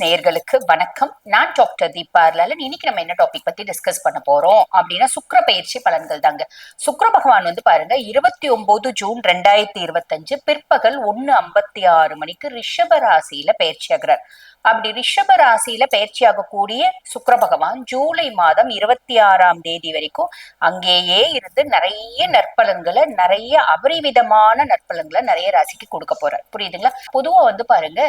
நேயர்களுக்கு வணக்கம். நான் டாக்டர் தீபா அர்லாலன் இன்னைக்கு நம்ம என்ன டாபிக் பத்தி டிஸ்கஸ் பண்ண போறோம் அப்படின்னா சுக்கிர பயிற்சி பலன்கள் தாங்க. சுக்கர பகவான் வந்து பாருங்க இருபத்தி ஒன்பது ஜூன் ரெண்டாயிரத்தி இருபத்தஞ்சு பிற்பகல் ஒன்னு ஐம்பத்தி ஆறு மணிக்கு ரிஷப ராசியில பயிற்சி ஆகிறார். அப்படி ரிஷப ராசியில பயிற்சியாகக்கூடிய சுக்கர பகவான் ஜூலை மாதம் இருபத்தி ஆறாம் தேதி வரைக்கும் அங்கேயே இருந்து நிறைய நற்பலன்களை நிறைய அபரிவிதமான நற்பலன்களை நிறைய ராசிக்கு கொடுக்க போறார். புரியுதுங்களா? பொதுவா வந்து பாருங்க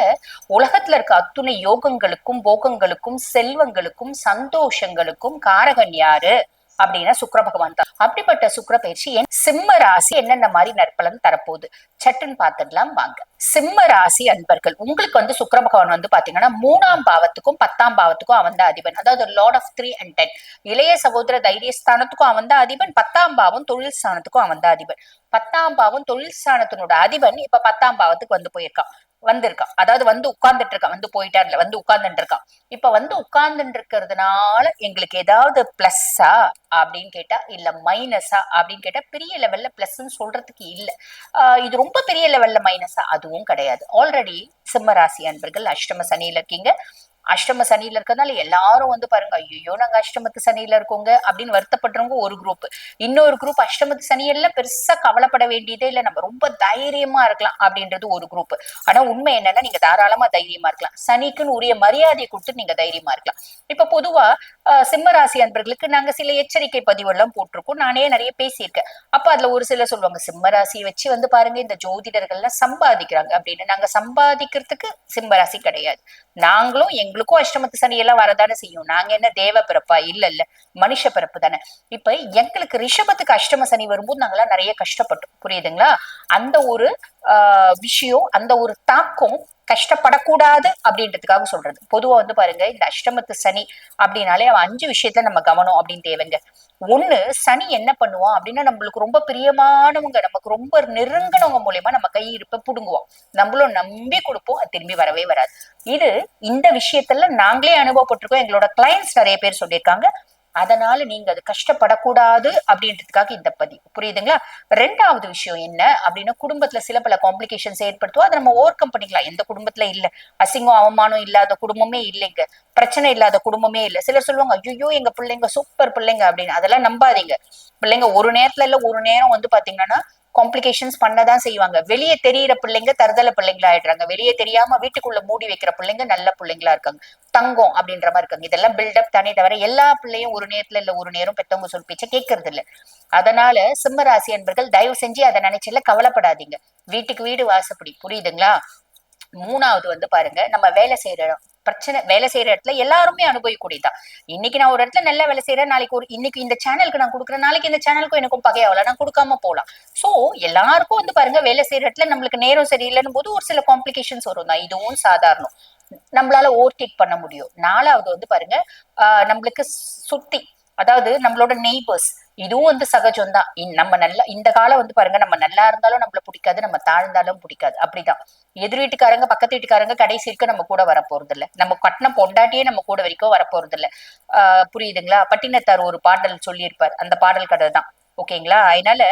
உலகத்துல இருக்க அத்துணை யோகங்களுக்கும் போகங்களுக்கும் செல்வங்களுக்கும் சந்தோஷங்களுக்கும் காரகன் யாரு? அப்படின்னா சுக்கர பகவான் தான் அப்படிப்பட்ட சுக்கிர பயிற்சி என் சிம்ம ராசி என்னென்ன மாதிரி நற்பலன் தரப்போகுது? சட்டுன்னு பார்த்துடலாம் வாங்க. சிம்ம ராசி அன்பர்கள். உங்களுக்கு வந்து சுக்கர பகவான் வந்து பாத்தீங்கன்னா மூணாம் பாவத்துக்கும் பத்தாம் பாவத்துக்கும் அவன் தான் அதிபன். அதாவது lord of three and ten இளைய சகோதர தைரியஸ்தானத்துக்கும் அவன் தான் அதிபன். பத்தாம் பாவம் தொழில் ஸ்தானத்துக்கும் அவன் தான் அதிபன். பத்தாம் பாவம் தொழில் ஸ்தானத்தினோட அதிபன் இப்ப பத்தாம் பாவத்துக்கு வந்து போயிருக்கான். வந்திருக்கான். அதாவது வந்து உட்கார்ந்துட்டு இருக்கான் வந்து போயிட்டார்ல வந்து உட்கார்ந்துட்டு இருக்கான் இப்ப வந்து உட்கார்ந்துட்டு இருக்கிறதுனால எங்களுக்கு ஏதாவது பிளஸ்ஸா அப்படின்னு கேட்டா இல்ல மைனஸா அப்படின்னு கேட்டா பெரிய லெவல்ல பிளஸ்ன்னு சொல்றதுக்கு இல்ல. ஆஹ் இது ரொம்ப பெரிய லெவல்ல மைனஸா அதுவும் கிடையாது. ஆல்ரெடி சிம்மராசி அன்பர்கள் அஷ்டம சனியில இருக்கீங்க. அஷ்டம சனியில இருக்கிறதுனால எல்லாரும் வந்து பாருங்க ஐயோ நாங்க அஷ்டமத்து சனியில இருக்கோங்க அப்படின்னு வருத்தப்படுறவங்க ஒரு குரூப் இன்னொரு குரூப் அஷ்டமத்து சனியெல்லாம் பெருசா கவலைப்பட வேண்டியதே இல்லை. நம்ம ரொம்ப தைரியமா இருக்கலாம் அப்படின்றது ஒரு குரூப் ஆனா உண்மை என்னன்னா நீங்க தாராளமா தைரியமா இருக்கலாம். சனிக்குன்னு உரிய மரியாதையை கொடுத்து நீங்க தைரியமா இருக்கலாம். இப்ப பொதுவா சிம்மராசி சிம்ம ராசி அன்பர்களுக்கு நாங்க சில எச்சரிக்கை பதிவெல்லாம் போட்டிருக்கோம். நானே நிறைய பேசியிருக்கேன். அப்ப அதுல ஒரு சிலர் சொல்லுவாங்க சிம்ம ராசியை வச்சு வந்து பாருங்க இந்த ஜோதிடர்கள்லாம் சம்பாதிக்கிறாங்க. அப்படின்னு. நாங்க சம்பாதிக்கிறதுக்கு சிம்ம ராசி கிடையாது. நாங்களும் எங்களுக்கும் அஷ்டமத்து சனி எல்லாம் வரதானே செய்யும். நாங்க என்ன தேவ பிறப்பா? இல்ல இல்ல. மனுஷ பிறப்பு தானே. இப்ப எங்களுக்கு ரிஷபத்துக்கு அஷ்டம சனி வரும்போது நாங்கெல்லாம் நிறைய கஷ்டப்பட்டோம். புரியுதுங்களா? அந்த ஒரு ஆஹ் விஷயம் அந்த ஒரு தாக்கம் கஷ்டப்படக்கூடாது அப்படின்றதுக்காக சொல்றது. பொதுவா வந்து பாருங்க இந்த அஷ்டமத்து சனி அப்படின்னாலே அவன் அஞ்சு விஷயத்துல நம்ம கவனம் அப்படின்னு தேவைங்க. ஒண்ணு சனி என்ன பண்ணுவான் அப்படின்னா நம்மளுக்கு ரொம்ப பிரியமானவங்க நமக்கு ரொம்ப நெருங்கினவங்க மூலியமா நம்ம கை இருப்ப புடுங்குவோம் நம்மளும் நம்பி கொடுப்போம் அது திரும்பி வரவே வராது. இது இந்த விஷயத்துல நாங்களே அனுபவப்பட்டிருக்கோம். எங்களோட கிளைண்ட்ஸ் நிறைய பேர் சொல்லியிருக்காங்க. அதனால நீங்க அது கஷ்டப்படக்கூடாது அப்படின்றதுக்காக இந்த பதிவு. புரியுதுங்களா? ரெண்டாவது விஷயம் என்ன அப்படின்னா குடும்பத்துல சில பல காம்ப்ளிகேஷன்ஸ் ஏற்படுத்துவோம் அதை நம்ம ஓவர் கம் பண்ணிக்கலாம். எந்த குடும்பத்துல இல்ல. அசிங்கம் அவமானம் இல்லாத குடும்பமே இல்லைங்க. பிரச்சனை இல்லாத குடும்பமே இல்ல. சிலர் சொல்லுவாங்க ஐயோ எங்க பிள்ளைங்க சூப்பர் பிள்ளைங்க அப்படின்னு. அதெல்லாம் நம்பாதீங்க. பிள்ளைங்க ஒரு நேரத்துல இல்ல ஒரு நேரம் வந்து பாத்தீங்கன்னா காம்ப்ளிகேஷன்ஸ் பண்ணதான் செய்வாங்க. வெளியே தெரியிற பிள்ளைங்க தருதல பிள்ளைங்களா ஆயிடுறாங்க வெளியே தெரியாம வீட்டுக்குள்ள மூடி வைக்கிற பிள்ளைங்க நல்ல பிள்ளைங்களா இருக்காங்க. தங்கம் அப்படின்ற மாதிரி இருக்காங்க. இதெல்லாம் பில்டப் தானே தவிர எல்லா பிள்ளையும் ஒரு நேரத்துல இல்ல ஒரு நேரம் பெத்தவங்க சொல் பேச்ச கேட்கறது இல்ல அதனால சிம்ம ராசி அன்பர்கள் தயவு செஞ்சு அதை நினைச்சல கவலைப்படாதீங்க. வீட்டுக்கு வீடு வாசப்படி. புரியுதுங்களா? மூணாவது வந்து பாருங்க நம்ம வேலை செய்யற இடம். பிரச்சனை வேலை செய்யற இடத்துல எல்லாருமே அனுபவிக்கூடியதான் இன்னைக்கு நான் ஒரு இடத்துல நல்ல வேலை செய்யறேன் நாளைக்கு ஒரு இன்னைக்கு இந்த சேனலுக்கு நான் கொடுக்குறேன் நாளைக்கு இந்த சேனலுக்கும் எனக்கும் பகையாவல நான் கொடுக்காம போலாம் சோ எல்லாருக்கும் வந்து பாருங்க வேலை செய்யற இடத்துல நம்மளுக்கு நேரம் சரியில்லைன்னு போது ஒரு சில காம்ப்ளிகேஷன்ஸ் வரும் தான். இதுவும் சாதாரணம். நம்மளால ஓவர்டேக் பண்ண முடியும். நாலாவது வந்து பாருங்க ஆஹ் நம்மளுக்கு சுத்தி அதாவது நம்மளோட நெய்பர்ஸ் இதுவும் வந்து சகஜம் தான். நம்ம நல்லா இந்த காலம் வந்து பாருங்க நம்ம நல்லா இருந்தாலும் நம்மள பிடிக்காது நம்ம தாழ்ந்தாலும் பிடிக்காது. அப்படிதான். எதிர் வீட்டுக்காரங்க பக்கத்து வீட்டுக்காரங்க கடைசி வரைக்கும் நம்ம கூட வர போறது இல்ல நம்ம கட்டின பொண்டாட்டியே நம்ம கூட வரைக்கும் வர போறது இல்ல ஆஹ் புரியுதுங்களா? பட்டினத்தார் ஒரு பாடல் சொல்லியிருப்பார். அந்த பாடல் கதை தான் ஓகேங்களா? அதனால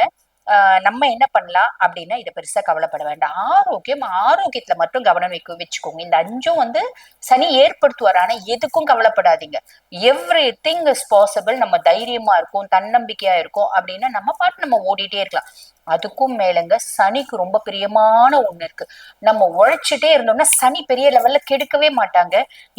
நம்ம என்ன பண்ணலாம் அப்படின்னா இதை பெருசா கவலைப்பட வேண்டாம். ஆரோக்கியம் ஆரோக்கியத்துல மட்டும் கவனம் வைக்க வச்சுக்கோங்க. இந்த அஞ்சும் வந்து சனி ஏற்படுத்துவார். ஆனா எதுக்கும் கவலைப்படாதீங்க. எவ்ரி திங் இஸ் பாசிபிள் நம்ம தைரியமா இருக்கும் தன்னம்பிக்கையா இருக்கும் அப்படின்னா நம்ம பாட்டு நம்ம ஓடிட்டே இருக்கலாம். அதுக்கும் மேலங்க சனிக்கு ரொம்ப பிரியமான ஒண்ணு இருக்கு. நம்ம உழைச்சிட்டே இருந்தோம்னா சனி பெரிய லெவல்ல கெடுக்கவே மாட்டாங்க.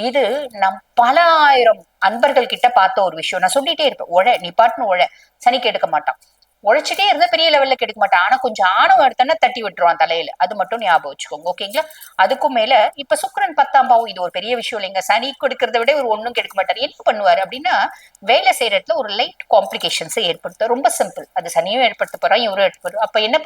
இது நம் பல ஆயிரம் அன்பர்கள் கிட்ட பார்த்த ஒரு விஷயம். நான் சொல்லிட்டே இருப்பேன். உழ நீ பாட்டுன்னு உழ. சனி கெடுக்க மாட்டான். உழைச்சிட்டே இருந்தா பெரிய லெவல்ல கெடுக்க மாட்டான். ஆனா கொஞ்சம் ஆணவம் எடுத்தோன்னா தட்டி விட்டுருவான் தலையில. அது மட்டும் ஞாபகம் வச்சுக்கோங்க ஓகேங்களா அதுக்கும் மேல இப்ப சுக்கரன் பத்தாம் பாவம் இது ஒரு பெரிய விஷயம் இல்லைங்க. சனி கொடுக்கறத விட ஒரு ஒண்ணும் கெடுக்க மாட்டாரு. என்ன பண்ணுவாரு அப்படின்னா வேலை செய்யற இடத்துல ஒரு லைட் காம்ப்ளிகேஷன்ஸ் ஏற்படுத்த ரொம்ப சிம்பிள் அது சனியும் ஏற்படுத்த போறான் இவரும் எடுத்து அப்ப என்ன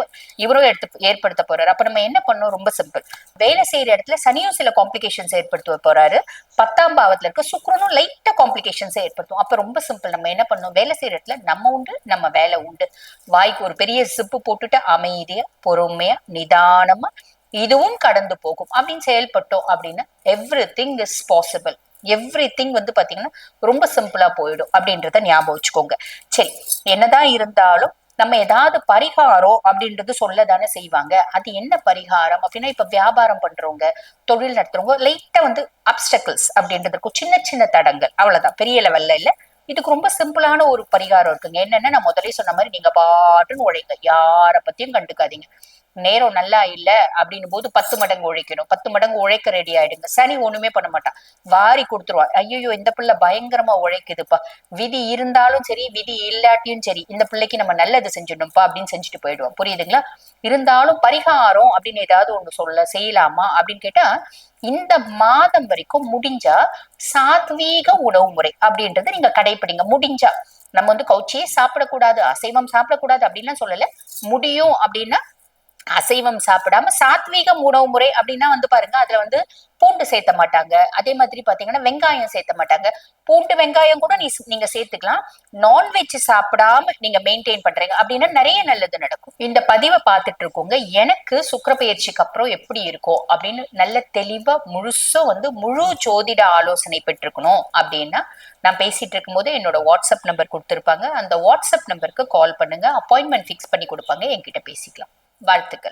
இவரும் எடுத்து ஏற்படுத்த போறாரு. அப்ப நம்ம என்ன பண்ணோம் ரொம்ப சிம்பிள் வேலை செய்யற இடத்துல சனியும் சில காம்ப்ளிகேஷன்ஸ் ஏற்படுத்த போறாரு. பத்தாம் பாவத்துல இருக்க சுக்கரனும் லைட்டா காம்ப்ளிகேஷன்ஸ் ஏற்படுத்தும். அப்ப ரொம்ப சிம்பிள் நம்ம என்ன பண்ணோம் வேலை செய்யற இடத்துல நம்ம உண்டு நம்ம வேலை உண்டு. வாய்க்கு ஒரு பெரிய சிப்பு போட்டுட்டு அமைதியா பொறுமையா நிதானமா இதுவும் கடந்து போகும். அப்படின்னு செயல்பட்டோம் அப்படின்னா everything is possible everything வந்து பாத்தீங்கன்னா ரொம்ப சிம்பிளா போயிடும் அப்படின்றத ஞாபகம் வச்சுக்கோங்க. சரி என்னதான் இருந்தாலும் நம்ம ஏதாவது பரிகாரம் அப்படின்றது சொல்ல தானே செய்வாங்க. அது என்ன பரிகாரம் அப்படின்னா இப்ப வியாபாரம் பண்றவங்க தொழில் நடத்துறவங்க லைட்டா வந்து அப்டக்கிள்ஸ் அப்படின்றது இருக்கும். சின்ன சின்ன தடங்கள். அவ்வளவுதான். பெரிய லெவல்ல இல்ல. இதுக்கு ரொம்ப சிம்பிளான ஒரு பரிகாரம் இருக்குங்க. என்னன்னா நான் முதலே சொன்ன மாதிரி நீங்க பாட்டுன்னு உழைங்க. யார பத்தியும் கண்டுக்காதீங்க. நேரம் நல்லா இல்ல அப்படின்னும் போது பத்து மடங்கு உழைக்கணும். பத்து மடங்கு உழைக்க ரெடி ஆயிடுங்க. சனி ஒண்ணுமே பண்ண மாட்டான். வாரி கொடுத்துருவா. ஐயோ இந்த பிள்ளை பயங்கரமா உழைக்குதுப்பா. விதி இருந்தாலும் சரி விதி இல்லாட்டியும் சரி இந்த பிள்ளைக்கு நம்ம நல்லது செஞ்சிடணும்ப்பா அப்படின்னு செஞ்சுட்டு போயிடுவோம் புரியுதுங்களா? இருந்தாலும் பரிகாரம் அப்படின்னு ஏதாவது ஒண்ணு சொல்ல செய்யலாமா அப்படின்னு கேட்டா இந்த மாதம் வரைக்கும் முடிஞ்சா சாத்வீக உணவு முறை அப்படின்றத நீங்க கடைபிடிங்க முடிஞ்சா. நம்ம வந்து கவுச்சியே சாப்பிடக்கூடாது அசைவம் சாப்பிடக்கூடாது அப்படின்லாம் சொல்லல. முடியும் அப்படின்னா அசைவம் சாப்பிடாம சாத்வீகம் உணவு முறை அப்படின்னா வந்து பாருங்க அதுல வந்து பூண்டு சேர்த்த மாட்டாங்க. அதே மாதிரி பாத்தீங்கன்னா வெங்காயம் சேர்த்த மாட்டாங்க. பூண்டு வெங்காயம் கூட நீ நீங்க சேர்த்துக்கலாம். நான்வெஜ் சாப்பிடாம நீங்க மெயின்டைன் பண்றீங்க. அப்படின்னா நிறைய நல்லது நடக்கும். இந்த பதிவை பார்த்துட்டு இருக்கோங்க. எனக்கு சுக்கர பயிற்சிக்கு அப்புறம் எப்படி இருக்கும் அப்படின்னு நல்ல தெளிவா முழுசும் வந்து முழு ஜோதிட ஆலோசனை பெற்றிருக்கணும் அப்படின்னா நான் பேசிட்டு இருக்கும்போது என்னோட வாட்ஸ்அப் நம்பர் கொடுத்துருப்பாங்க. அந்த வாட்ஸ்அப் நம்பருக்கு கால் பண்ணுங்க. அப்பாயின்மெண்ட் ஃபிக்ஸ் பண்ணி கொடுப்பாங்க. என்கிட்ட பேசிக்கலாம். வாழ்த்துக்கள்.